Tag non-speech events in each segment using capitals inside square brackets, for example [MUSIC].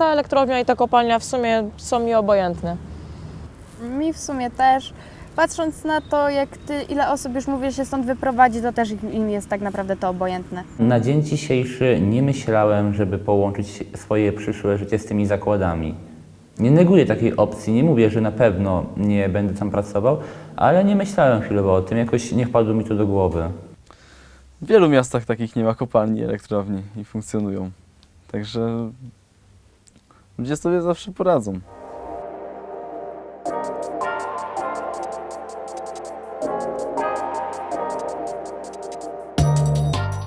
ta elektrownia i ta kopalnia w sumie są mi obojętne. Mi w sumie też. Patrząc na to, jak ty, ile osób już mówię się stąd wyprowadzi, to też im jest tak naprawdę to obojętne. Na dzień dzisiejszy nie myślałem, żeby połączyć swoje przyszłe życie z tymi zakładami. Nie neguję takiej opcji, nie mówię, że na pewno nie będę tam pracował, ale nie myślałem chwilowo o tym, jakoś nie wpadło mi to do głowy. W wielu miastach takich nie ma kopalni, elektrowni i funkcjonują. Także ludzie sobie zawsze poradzą.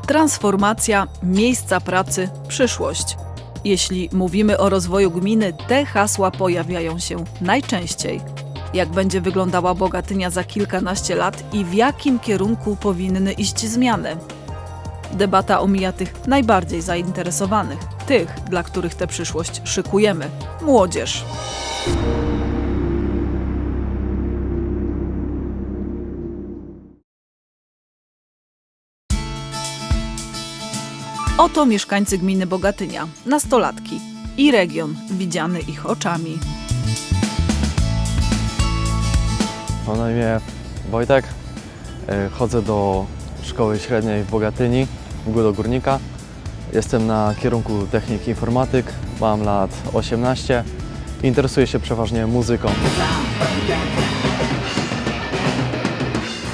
Transformacja, miejsca pracy, przyszłość. Jeśli mówimy o rozwoju gminy, te hasła pojawiają się najczęściej. Jak będzie wyglądała Bogatynia za kilkanaście lat i w jakim kierunku powinny iść zmiany? Debata omija tych najbardziej zainteresowanych, tych, dla których tę przyszłość szykujemy młodzież. Oto mieszkańcy gminy Bogatynia, nastolatki i region widziany ich oczami. Mam na imię Wojtek. E, Chodzę do szkoły średniej w Bogatyni, w Górnika. Jestem na kierunku technik informatyk, mam lat 18. Interesuję się przeważnie muzyką.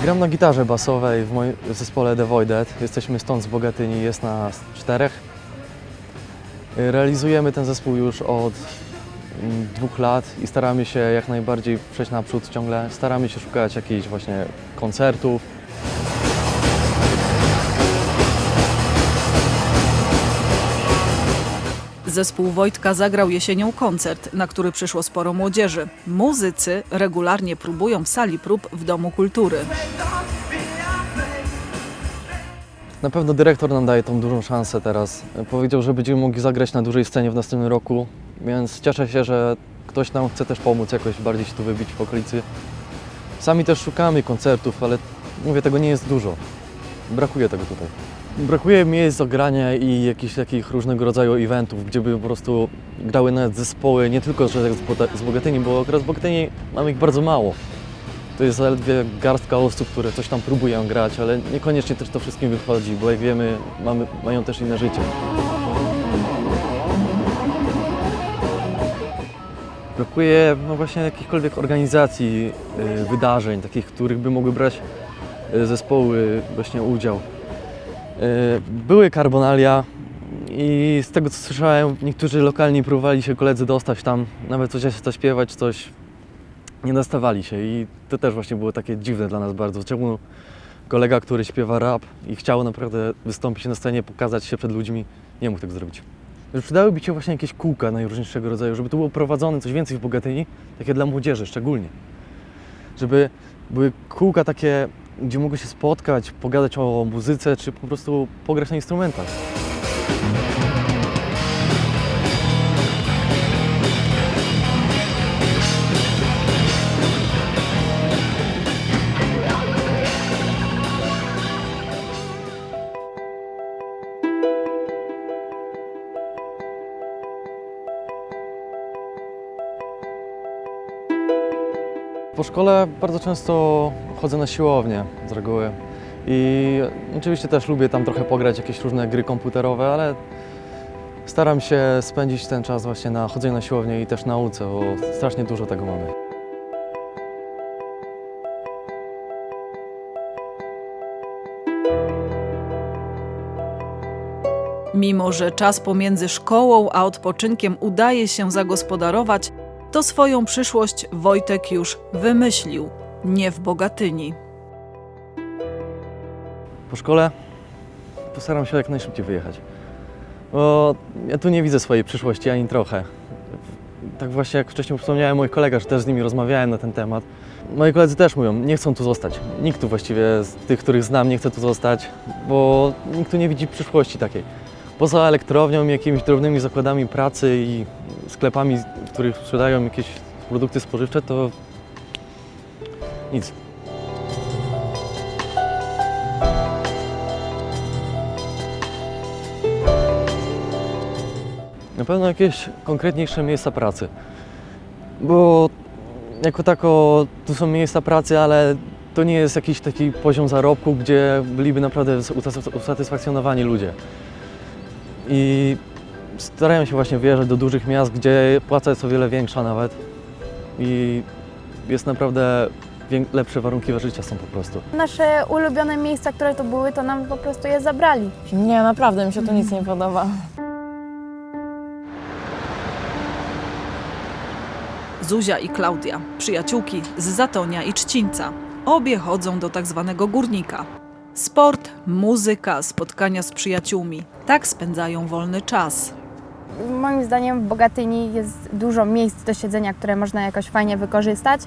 Gram na gitarze basowej w moim zespole The Voided. Jesteśmy stąd z Bogatyni, jest nas czterech. Realizujemy ten zespół już od mm, dwóch lat i staramy się jak najbardziej przejść naprzód ciągle. Staramy się szukać jakichś właśnie koncertów. Zespół Wojtka zagrał jesienią koncert, na który przyszło sporo młodzieży. Muzycy regularnie próbują w sali prób w Domu Kultury. Na pewno dyrektor nam daje tą dużą szansę teraz. Powiedział, że będziemy mogli zagrać na dużej scenie w następnym roku, więc cieszę się, że ktoś nam chce też pomóc jakoś bardziej się tu wybić w okolicy. Sami też szukamy koncertów, ale mówię, tego nie jest dużo. Brakuje tego tutaj. Brakuje miejsc do grania i jakichś takich różnego rodzaju eventów, gdzie by po prostu grały nawet zespoły, nie tylko że z Bogatyni, bo akurat z Bogatyni mamy ich bardzo mało. To jest zaledwie garstka osób, które coś tam próbują grać, ale niekoniecznie też to wszystkim wychodzi, bo jak wiemy, mamy, mają też inne życie. Brakuje no właśnie jakichkolwiek organizacji, y, wydarzeń, takich, których by mogły brać y, zespoły właśnie udział. Y, Były karbonalia i z tego co słyszałem, niektórzy lokalni próbowali się koledzy dostać tam, nawet coś zaśpiewać, coś nie dostawali się i to też właśnie było takie dziwne dla nas bardzo. Czemu kolega, który śpiewa rap i chciał naprawdę wystąpić na scenie, pokazać się przed ludźmi, nie mógł tego zrobić. Że Przydałyby się właśnie jakieś kółka najróżniejszego rodzaju, żeby tu było prowadzone coś więcej w Bogatyni, takie dla młodzieży szczególnie. Żeby były kółka takie, gdzie mogły się spotkać, pogadać o muzyce, czy po prostu pograć na instrumentach. Po szkole bardzo często chodzę na siłownię z reguły i oczywiście też lubię tam trochę pograć jakieś różne gry komputerowe, ale staram się spędzić ten czas właśnie na chodzeniu na siłownię i też nauce, bo strasznie dużo tego mamy. Mimo, że czas pomiędzy szkołą a odpoczynkiem udaje się zagospodarować, to swoją przyszłość Wojtek już wymyślił, nie w Bogatyni. Po szkole postaram się jak najszybciej wyjechać, bo ja tu nie widzę swojej przyszłości ani trochę. Tak właśnie jak wcześniej wspomniałem mój kolega, że też z nimi rozmawiałem na ten temat. Moi koledzy też mówią, nie chcą tu zostać. Nikt tu właściwie z tych, których znam, nie chce tu zostać, bo nikt tu nie widzi przyszłości takiej. Poza elektrownią jakimiś drobnymi zakładami pracy i sklepami, w których sprzedają jakieś produkty spożywcze, to nic. Na pewno jakieś konkretniejsze miejsca pracy. Bo jako tako tu są miejsca pracy, ale to nie jest jakiś taki poziom zarobku, gdzie byliby naprawdę usatys- usatysfakcjonowani ludzie. I starają się właśnie wyjeżdżać do dużych miast, gdzie płaca jest o wiele większa nawet. I jest naprawdę lepsze warunki życia są po prostu. Nasze ulubione miejsca, które tu były, to nam po prostu je zabrali. Nie, naprawdę mi się tu nic nie podoba. Zuzia i Klaudia, przyjaciółki z Zatonia i Trzcińca. Obie chodzą do tak zwanego górnika. Sport, muzyka, spotkania z przyjaciółmi. Tak spędzają wolny czas. Moim zdaniem w Bogatyni jest dużo miejsc do siedzenia, które można jakoś fajnie wykorzystać.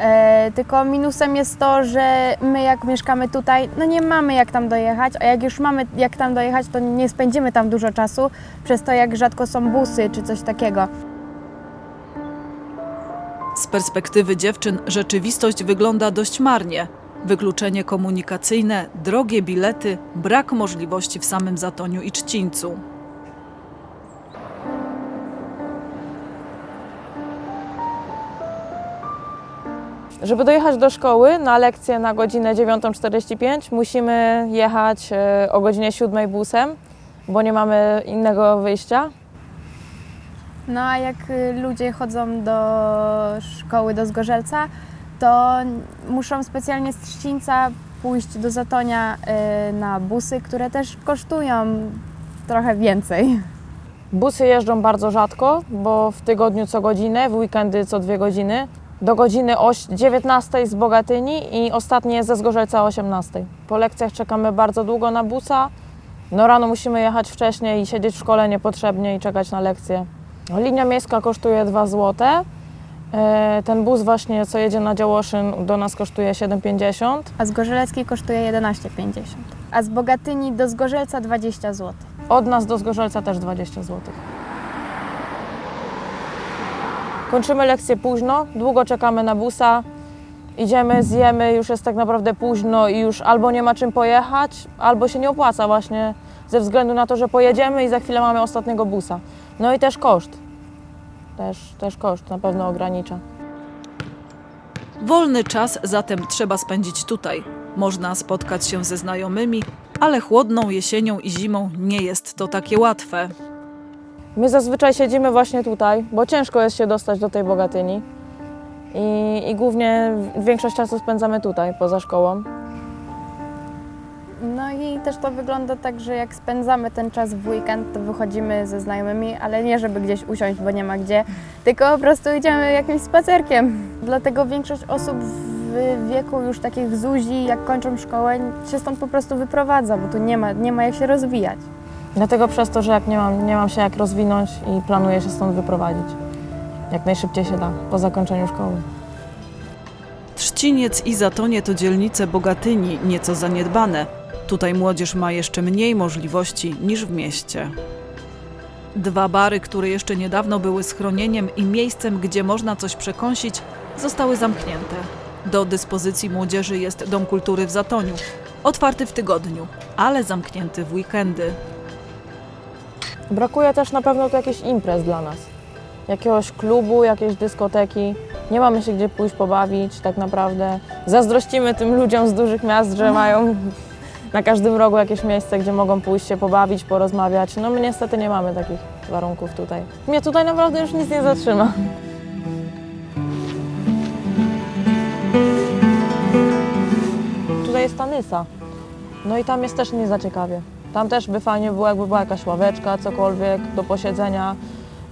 E, tylko minusem jest to, że my jak mieszkamy tutaj, no nie mamy jak tam dojechać, a jak już mamy jak tam dojechać, to nie spędzimy tam dużo czasu, przez to jak rzadko są busy czy coś takiego. Z perspektywy dziewczyn rzeczywistość wygląda dość marnie. Wykluczenie komunikacyjne, drogie bilety, brak możliwości w samym Zatoniu i Trzcińcu. Żeby dojechać do szkoły na lekcję na godzinę 9.45 musimy jechać e, o godzinie 7 busem, bo nie mamy innego wyjścia. No a jak y, ludzie chodzą do szkoły do Zgorzelca, to muszą specjalnie z Trzcińca pójść do Zatonia y, na busy, które też kosztują trochę więcej. Busy jeżdżą bardzo rzadko, bo w tygodniu co godzinę, w weekendy co dwie godziny. Do godziny oś- 19 z Bogatyni i ostatnie jest ze Zgorzelca o 18. Po lekcjach czekamy bardzo długo na busa. No rano musimy jechać wcześniej i siedzieć w szkole niepotrzebnie i czekać na lekcję. Linia miejska kosztuje 2 zł. E, Ten bus właśnie, co jedzie na Działoszyn, do nas kosztuje 7,50. A z Gorzeleckiej kosztuje 11,50. A z Bogatyni do Zgorzelca 20 zł. Od nas do Zgorzelca też 20 zł. Kończymy lekcję późno, długo czekamy na busa. Idziemy, zjemy, już jest tak naprawdę późno i już albo nie ma czym pojechać, albo się nie opłaca właśnie ze względu na to, że pojedziemy i za chwilę mamy ostatniego busa. No i też koszt. Też, też koszt na pewno ogranicza. Wolny czas zatem trzeba spędzić tutaj. Można spotkać się ze znajomymi, ale chłodną jesienią i zimą nie jest to takie łatwe. My zazwyczaj siedzimy właśnie tutaj, bo ciężko jest się dostać do tej Bogatyni. I, i głównie większość czasu spędzamy tutaj, poza szkołą. No i też to wygląda tak, że jak spędzamy ten czas w weekend, to wychodzimy ze znajomymi, ale nie żeby gdzieś usiąść, bo nie ma gdzie, tylko po prostu idziemy jakimś spacerkiem. Dlatego większość osób w wieku już takich zuzi, jak kończą szkołę, się stąd po prostu wyprowadza, bo tu nie ma, nie ma jak się rozwijać. Dlatego przez to, że jak nie mam, nie mam się jak rozwinąć i planuję się stąd wyprowadzić. Jak najszybciej się da, po zakończeniu szkoły. Trzciniec i Zatonie to dzielnice Bogatyni, nieco zaniedbane. Tutaj młodzież ma jeszcze mniej możliwości niż w mieście. Dwa bary, które jeszcze niedawno były schronieniem i miejscem, gdzie można coś przekąsić, zostały zamknięte. Do dyspozycji młodzieży jest Dom Kultury w Zatoniu, otwarty w tygodniu, ale zamknięty w weekendy. Brakuje też na pewno tu jakichś imprez dla nas. Jakiegoś klubu, jakiejś dyskoteki. Nie mamy się gdzie pójść pobawić tak naprawdę. Zazdrościmy tym ludziom z dużych miast, że mają [LAUGHS] na każdym rogu jakieś miejsce, gdzie mogą pójść się pobawić, porozmawiać. No my niestety nie mamy takich warunków tutaj. Mnie tutaj naprawdę już nic nie zatrzyma. Tutaj jest ta Nysa. No i tam jest też nie za ciekawie. Tam też by fajnie było, jakby była jakaś ławeczka, cokolwiek do posiedzenia,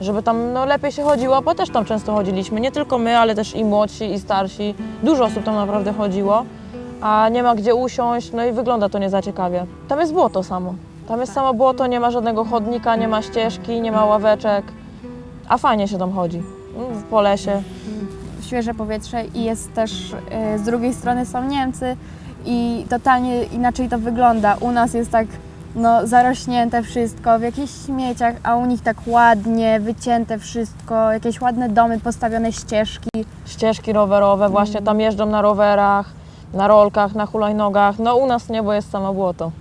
żeby tam no, lepiej się chodziło, bo też tam często chodziliśmy. Nie tylko my, ale też i młodsi, i starsi. Dużo osób tam naprawdę chodziło, a nie ma gdzie usiąść, no i wygląda to nie za ciekawie. Tam jest błoto samo. Tam jest samo błoto, nie ma żadnego chodnika, nie ma ścieżki, nie ma ławeczek, a fajnie się tam chodzi. Mm, Po lesie. Świeże powietrze i jest też, e, z drugiej strony są Niemcy i totalnie inaczej to wygląda. U nas jest tak no, zarośnięte wszystko w jakichś śmieciach, a u nich tak ładnie, wycięte wszystko, jakieś ładne domy, postawione ścieżki. ścieżki rowerowe, właśnie tam jeżdżą na rowerach, na rolkach, na hulajnogach. No u nas nie, bo jest samo błoto.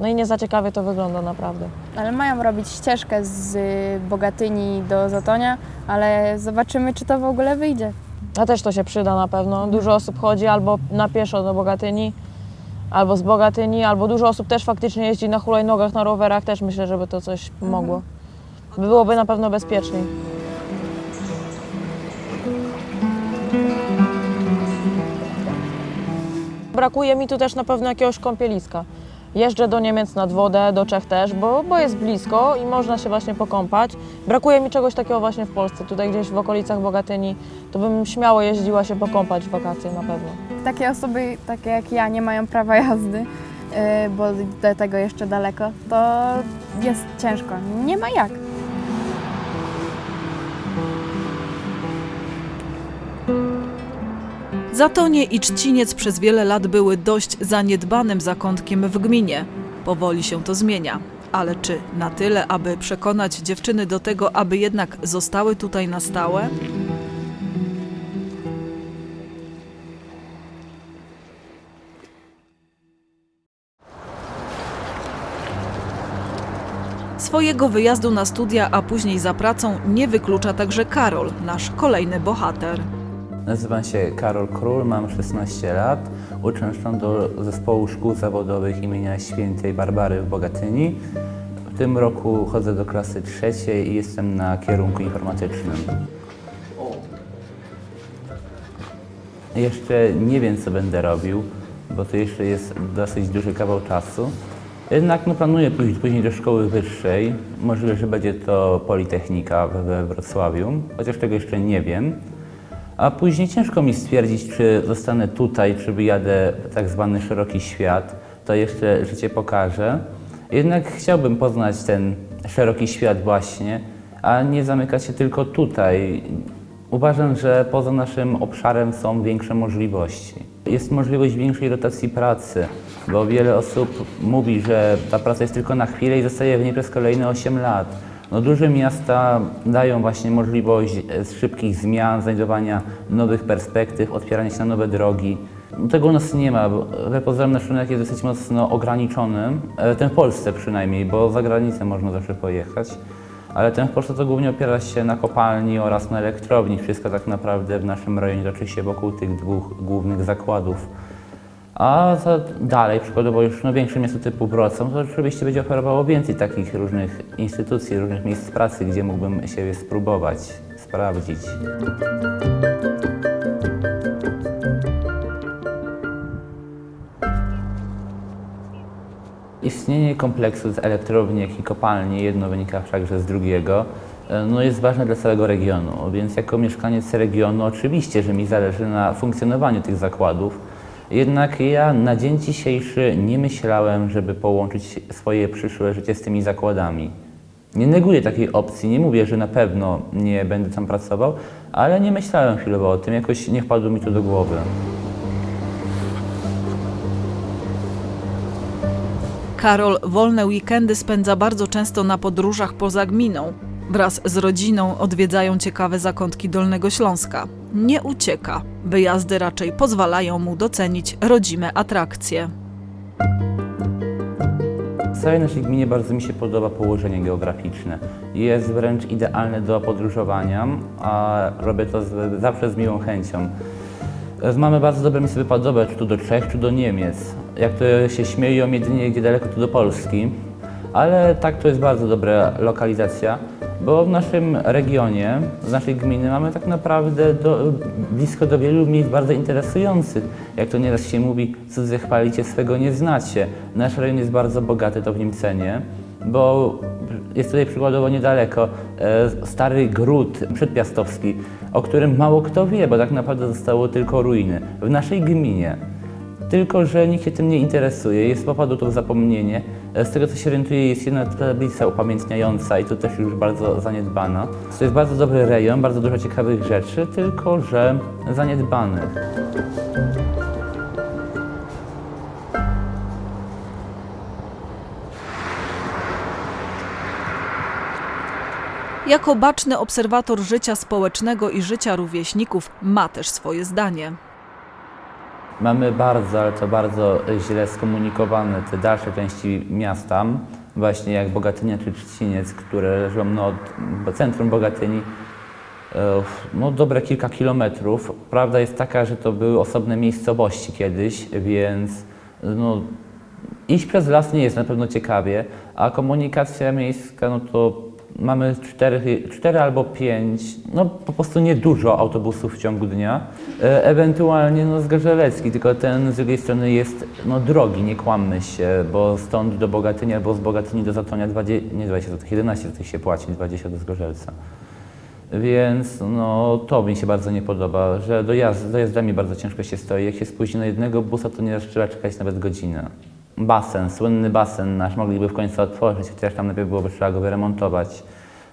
No i nie za ciekawie to wygląda naprawdę. Ale mają robić ścieżkę z Bogatyni do Zatonia, ale zobaczymy, czy to w ogóle wyjdzie. A też to się przyda na pewno. Dużo osób chodzi albo na pieszo do Bogatyni, albo z Bogatyni, albo dużo osób też faktycznie jeździ na hulajnogach, na rowerach. Też myślę, żeby to coś pomogło. Byłoby na pewno bezpieczniej. Brakuje mi tu też na pewno jakiegoś kąpieliska. Jeżdżę do Niemiec nad wodę, do Czech też, bo, bo jest blisko i można się właśnie pokąpać. Brakuje mi czegoś takiego właśnie w Polsce, tutaj gdzieś w okolicach Bogatyni, to bym śmiało jeździła się pokąpać w wakacje na pewno. Takie osoby, takie jak ja, nie mają prawa jazdy, yy, bo do tego jeszcze daleko, to jest ciężko. Nie ma jak. Zatonie i Trzciniec przez wiele lat były dość zaniedbanym zakątkiem w gminie. Powoli się to zmienia. Ale czy na tyle, aby przekonać dziewczyny do tego, aby jednak zostały tutaj na stałe? Swojego wyjazdu na studia, a później za pracą nie wyklucza także Karol, nasz kolejny bohater. Nazywam się Karol Król, mam 16 lat. Uczęszczam do zespołu szkół zawodowych imienia Świętej Barbary w Bogatyni. W tym roku chodzę do klasy trzeciej i jestem na kierunku informatycznym. Jeszcze nie wiem, co będę robił, bo to jeszcze jest dosyć duży kawał czasu. Jednak no, planuję pójść później do szkoły wyższej. Możliwe, że będzie to Politechnika we- Wrocławiu, chociaż tego jeszcze nie wiem. A później ciężko mi stwierdzić, czy zostanę tutaj, czy wyjadę tak zwany szeroki świat. To jeszcze życie pokaże. Jednak chciałbym poznać ten szeroki świat właśnie, a nie zamykać się tylko tutaj. Uważam, że poza naszym obszarem są większe możliwości. Jest możliwość większej rotacji pracy, bo wiele osób mówi, że ta praca jest tylko na chwilę i zostaje w niej przez kolejne 8 lat. No, duże miasta dają właśnie możliwość e, szybkich zmian, znajdowania nowych perspektyw, otwierania się na nowe drogi. Tego u nas nie ma, bo repozorem nasz rynek jest dosyć mocno ograniczony, ten w Polsce przynajmniej, bo za granicę można zawsze pojechać. Ale ten w Polsce to głównie opiera się na kopalni oraz na elektrowni. Wszystko tak naprawdę w naszym rejonie toczy się wokół tych dwóch głównych zakładów. A za dalej, przykładowo już no, większe miasto typu Wrocław, to oczywiście będzie oferowało więcej takich różnych instytucji, różnych miejsc pracy, gdzie mógłbym siebie spróbować, sprawdzić. Istnienie kompleksu z elektrowni, jak i kopalni, jedno wynika wszakże z drugiego, e, no jest ważne dla całego regionu. Więc jako mieszkaniec regionu oczywiście, że mi zależy na funkcjonowaniu tych zakładów. Jednak ja na dzień dzisiejszy nie myślałem, żeby połączyć swoje przyszłe życie z tymi zakładami. Nie neguję takiej opcji, nie mówię, że na pewno nie będę tam pracował, ale nie myślałem chwilowo o tym, jakoś nie wpadło mi to do głowy. Karol wolne weekendy spędza bardzo często na podróżach poza gminą. Wraz z rodziną odwiedzają ciekawe zakątki Dolnego Śląska. Nie ucieka. Wyjazdy raczej pozwalają mu docenić rodzime atrakcje. W całej naszej gminie bardzo mi się podoba położenie geograficzne. Jest wręcz idealne do podróżowania, a robię to z, zawsze z miłą chęcią. Mamy bardzo dobre miejsce wypadowe, czy to do Czech, czy do Niemiec. Jak to się śmieją, jedynie gdzie daleko, to do Polski. Ale tak to jest bardzo dobra lokalizacja, bo w naszym regionie, w naszej gminy mamy tak naprawdę do, blisko do wielu miejsc bardzo interesujących. Jak to nieraz się mówi, cudze chwalicie, swego nie znacie. Nasz rejon jest bardzo bogaty, to w nim cenię, bo jest tutaj przykładowo niedaleko e, stary gród przedpiastowski, o którym mało kto wie, bo tak naprawdę zostało tylko ruiny w naszej gminie. Tylko, że nikt się tym nie interesuje, jest popadło to w zapomnienie. E, Z tego co się orientuję, jest jedna tablica upamiętniająca i to też już bardzo zaniedbana. To jest bardzo dobry rejon, bardzo dużo ciekawych rzeczy, tylko że zaniedbanych. Jako baczny obserwator życia społecznego i życia rówieśników ma też swoje zdanie. Mamy bardzo, ale to bardzo źle skomunikowane te dalsze części miasta, właśnie jak Bogatynia czy Trzciniec, które leżą no, od centrum Bogatyni e, no, dobre kilka kilometrów. Prawda jest taka, że to były osobne miejscowości kiedyś, więc no, iść przez las nie jest na pewno ciekawie, a komunikacja miejska, no to mamy cztery, cztery albo pięć, no po prostu niedużo autobusów w ciągu dnia. E, ewentualnie no Zgorzelecki, tylko ten z drugiej strony jest no drogi, nie kłammy się, bo stąd do Bogatyni albo z Bogatyni do Zatonia 20, nie 20 zł, 11 zł się płaci, 20 do Zgorzelca. Więc no, to mi się bardzo nie podoba, że dojazd, dojazdami bardzo ciężko się stoi. Jak się spóźni na jednego busa, to nieraz trzeba czekać nawet godzinę. Basen, słynny basen nasz mogliby w końcu otworzyć, chociaż tam najpierw byłoby trzeba go wyremontować.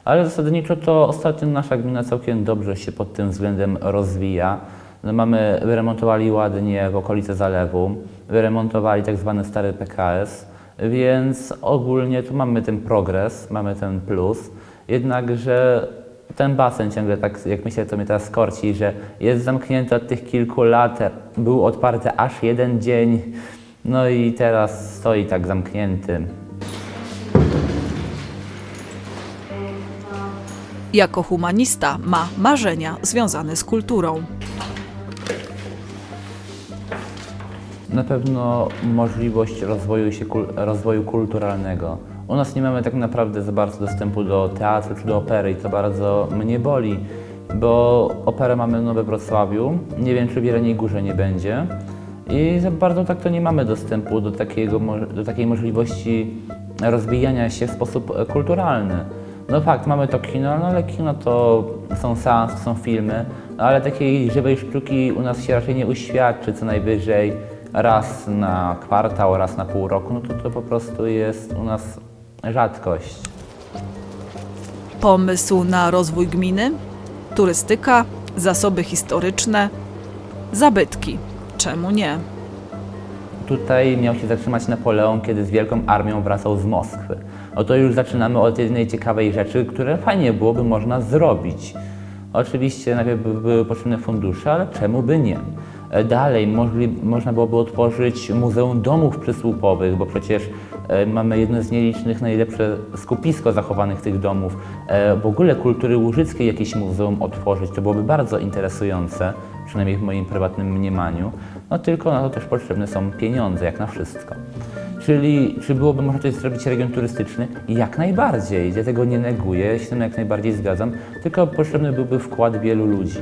Ale zasadniczo to ostatnio nasza gmina całkiem dobrze się pod tym względem rozwija. No, mamy, wyremontowali ładnie w okolicy zalewu, wyremontowali tak zwany stary PKS, więc ogólnie tu mamy ten progres, mamy ten plus. Jednakże ten basen ciągle tak, jak myślę, to mnie teraz korci, że jest zamknięty od tych kilku lat, był otwarty aż jeden dzień, no i teraz stoi tak zamknięty. Jako humanista ma marzenia związane z kulturą. Na pewno możliwość rozwoju, się, rozwoju kulturalnego. U nas nie mamy tak naprawdę za bardzo dostępu do teatru czy do opery i to bardzo mnie boli, bo operę mamy no we Wrocławiu, nie wiem czy w Jeleniej Górze nie będzie i za bardzo tak to nie mamy dostępu do, takiego, do takiej możliwości rozwijania się w sposób e, kulturalny. No fakt, mamy to kino, no ale kino to są seanse, są filmy, no ale takiej żywej sztuki u nas się raczej nie uświadczy, co najwyżej raz na kwartał, raz na pół roku, no to to po prostu jest u nas rzadkość. Pomysł na rozwój gminy, turystyka, zasoby historyczne, zabytki. Czemu nie? Tutaj miał się zatrzymać Napoleon, kiedy z wielką armią wracał z Moskwy. Oto już zaczynamy od jednej ciekawej rzeczy, które fajnie byłoby można zrobić. Oczywiście najpierw by były potrzebne fundusze, ale czemu by nie? E, Dalej możli, można byłoby otworzyć Muzeum Domów Przysłupowych, bo przecież e, mamy jedno z nielicznych, najlepsze skupisko zachowanych tych domów. E, w ogóle kultury łużyckiej jakieś muzeum otworzyć, to byłoby bardzo interesujące, przynajmniej w moim prywatnym mniemaniu. No tylko na to też potrzebne są pieniądze, jak na wszystko. Czyli czy byłoby można coś zrobić region turystyczny? Jak najbardziej. Ja tego nie neguję, się z tym jak najbardziej zgadzam, tylko potrzebny byłby wkład wielu ludzi.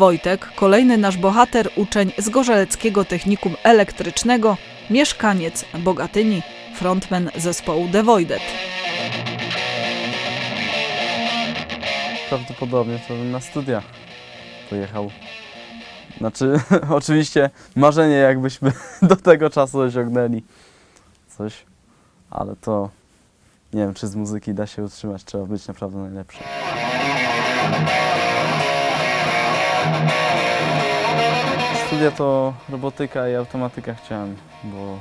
Wojtek, kolejny nasz bohater, uczeń z Gorzeleckiego Technikum Elektrycznego, mieszkaniec Bogatyni, frontman zespołu The Voided. Prawdopodobnie to bym na studia pojechał. Znaczy, [LAUGHS] oczywiście marzenie jakbyśmy [LAUGHS] do tego czasu osiągnęli coś, ale to nie wiem, czy z muzyki da się utrzymać, trzeba być naprawdę najlepszym. Studia to robotyka i automatyka chciałem, bo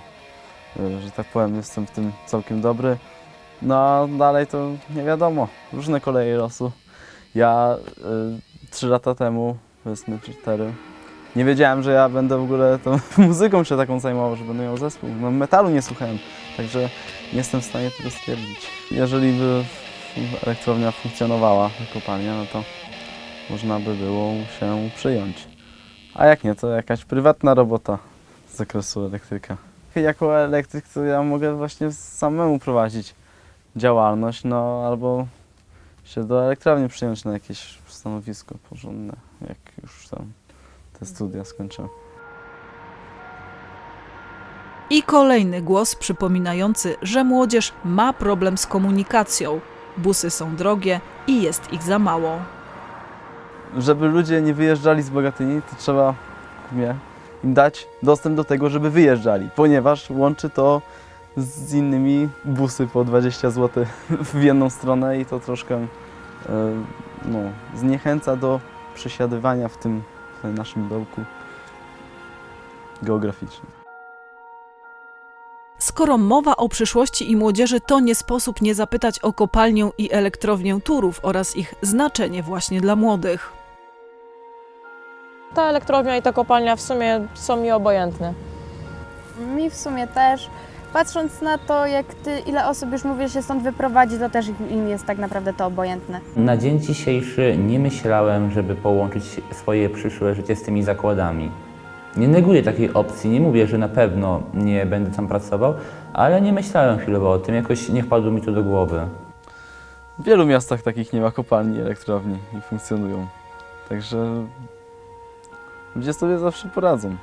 y, że tak powiem jestem w tym całkiem dobry. No a dalej to nie wiadomo, różne koleje losu. Ja y, trzy lata temu, powiedzmy czy cztery, nie wiedziałem, że ja będę w ogóle tą [LAUGHS] muzyką się taką zajmował, że będę miał zespół. No, metalu nie słuchałem, także nie jestem w stanie tego stwierdzić. Jeżeli by elektrownia funkcjonowała, kopalnia, no to można by było się przyjąć. A jak nie, to jakaś prywatna robota z zakresu elektryka. Jako elektryk to ja mogę właśnie samemu prowadzić działalność, no albo się do elektrowni przyjąć na jakieś stanowisko porządne, jak już tam te studia skończę. I kolejny głos przypominający, że młodzież ma problem z komunikacją. Busy są drogie i jest ich za mało. Żeby ludzie nie wyjeżdżali z Bogatyni, to trzeba wie, im dać dostęp do tego, żeby wyjeżdżali, ponieważ łączy to z innymi busy po 20 zł [LAUGHS] w jedną stronę i to troszkę e, no, zniechęca do przesiadywania w tym w naszym dołku geograficznym. Skoro mowa o przyszłości i młodzieży, to nie sposób nie zapytać o kopalnię i elektrownię Turów oraz ich znaczenie właśnie dla młodych. Ta elektrownia i ta kopalnia w sumie są mi obojętne. Mi w sumie też. Patrząc na to, jak ty, ile osób już mówię się stąd wyprowadzi, to też im jest tak naprawdę to obojętne. Na dzień dzisiejszy nie myślałem, żeby połączyć swoje przyszłe życie z tymi zakładami. Nie neguję takiej opcji, nie mówię, że na pewno nie będę tam pracował, ale nie myślałem chwilowo o tym, jakoś nie wpadło mi to do głowy. W wielu miastach takich nie ma kopalni, elektrowni i funkcjonują. Także ludzie sobie zawsze poradzą.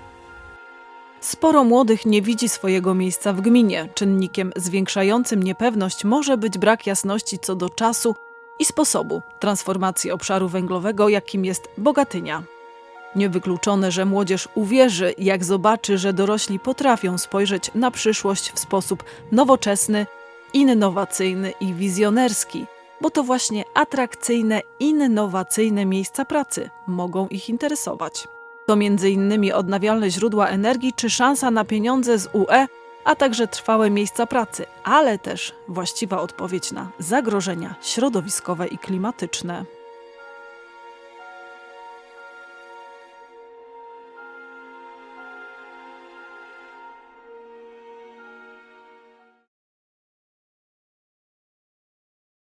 Sporo młodych nie widzi swojego miejsca w gminie. Czynnikiem zwiększającym niepewność może być brak jasności co do czasu i sposobu transformacji obszaru węglowego, jakim jest Bogatynia. Niewykluczone, że młodzież uwierzy, jak zobaczy, że dorośli potrafią spojrzeć na przyszłość w sposób nowoczesny, innowacyjny i wizjonerski, bo to właśnie atrakcyjne, innowacyjne miejsca pracy mogą ich interesować. To m.in. odnawialne źródła energii czy szansa na pieniądze z UE, a także trwałe miejsca pracy, ale też właściwa odpowiedź na zagrożenia środowiskowe i klimatyczne.